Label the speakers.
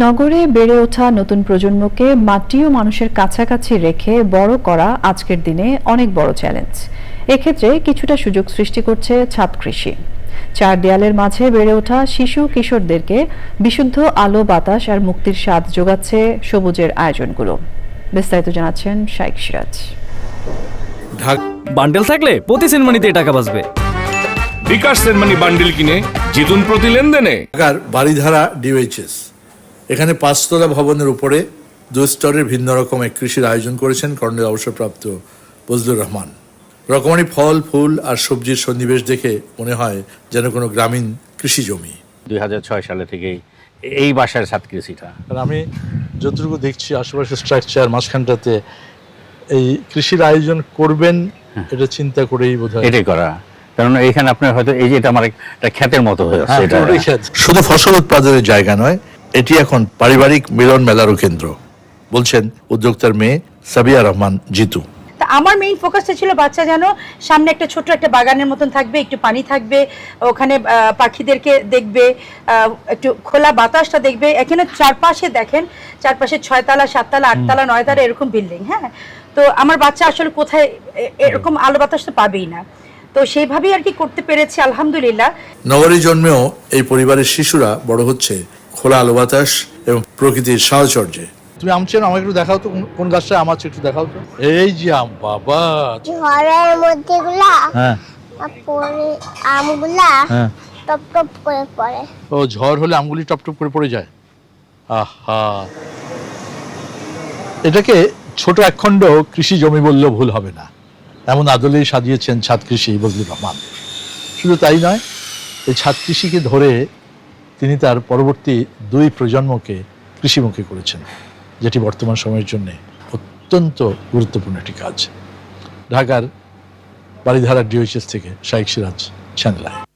Speaker 1: নগরে বেড়ে ওঠা নতুন প্রজন্মকে মাটি ও মানুষের কাছাকাছি রেখে বড় করা আজকের দিনে অনেক বড় চ্যালেঞ্জ এক্ষেত্রে কিছুটা সুযোগ সৃষ্টি করছে ছাদ কৃষি। চার দেয়ালের মাঝে বেড়ে ওঠা শিশু কিশোরদেরকে বিশুদ্ধ আলো বাতাস আর মুক্তির স্বাদ যোগাচ্ছে সবুজের আয়োজনগুলো। বিস্তারিত জানাচ্ছেন শাইক সিরাজ।
Speaker 2: বান্ডেল থাকলে প্রতি সেনমানিতে টাকা বাঁচবে।
Speaker 3: বিকাশ সেনমানি বান্ডিল কিনে জিতুন প্রতি লেনদেনে।
Speaker 4: বাড়িধারা ডিওএইচএস এখানে পাঁচতলা ভবনের উপরে দুই স্তরের ভিন্ন রকম এক কৃষির আয়োজন করেছেন কর্ণের অবসরপ্রাপ্ত বজলুর রহমান। রকমারি ফল ফুল আর সবজির সন্নিবেশ দেখে মনে হয় যেন কোনো গ্রামীণ কৃষি জমি।
Speaker 5: দুই সালে থেকেই এই বাসার ছাদ কৃষিটা।
Speaker 4: আমি যতটুকু দেখছি আশেপাশে স্ট্রাকচার মাঝখানটাতে এই কৃষির আয়োজন করবেন এটা চিন্তা করেই বোধ হয়
Speaker 5: এটাই করা। কারণ এখানে আপনার হয়তো এই যে এটা আমার একটা খ্যাতের মতো হয়ে যাচ্ছে এটা।
Speaker 4: শুধু ফসল উৎপাদনের জায়গা নয় এটি এখন পারিবারিক মিলন মেলারও কেন্দ্র বলছেন উদ্যোক্তার মেয়ে সাবিয়া রহমান জিতু।
Speaker 6: তা আমার মেইন ফোকাসটা ছিল বাচ্চা যেন সামনে একটা ছোট্ট একটা বাগানের মতন থাকবে একটু পানি থাকবে ওখানে আহ, পাখিদেরকে দেখবে আহ, একটু খোলা বাতাসটা দেখবে। এখানে চারপাশে দেখেন চারপাশে ছয়তলা সাততলা আটতলা নয়তলা এরকম বিল্ডিং হ্যাঁ? তো আমার বাচ্চা আসলে কোথায় এরকম আলো বাতাস তো পাবেই না। তো সেইভাবেই আর কি করতে পেরেছি আলহামদুলিল্লাহ।
Speaker 4: নগরী জন্মেও এই পরিবারের শিশুরা বড় হচ্ছে। খোলা আলো বাতাস এবং প্রকৃতির সাহচর্যে। তুমি আম চেনো? আমাকে একটু দেখাও তো কোন- কোন গাছটা আমার একটু দেখাও তো। এই যে আম বাবা।
Speaker 7: ঝড়ের মধ্যে গুলা
Speaker 4: হ্যাঁ
Speaker 7: পরে আমগুলা
Speaker 4: হ্যাঁ।
Speaker 7: টপ টপ করে পড়ে।
Speaker 4: ও ঝড় হলে আমগুলি টপ টপ করে পড়ে যায়। আহা। এটাকে ছোট একখণ্ড কৃষি জমি বললেও ভুল হবে না। এমন আদলেই সাজিয়েছেন ছাদ কৃষি বজলুর রহমান। শুধু তাই নয় এই ছাদ কৃষিকে ধরে তিনি তার পরবর্তী দুই প্রজন্মকে কৃষিমুখী করেছেন, যেটি বর্তমান সময়ের জন্য অত্যন্ত গুরুত্বপূর্ণ একটি কাজ। ঢাকার বাড়িধারা ডিওএইচএস থেকে শাইক সিরাজ চ্যানেলায়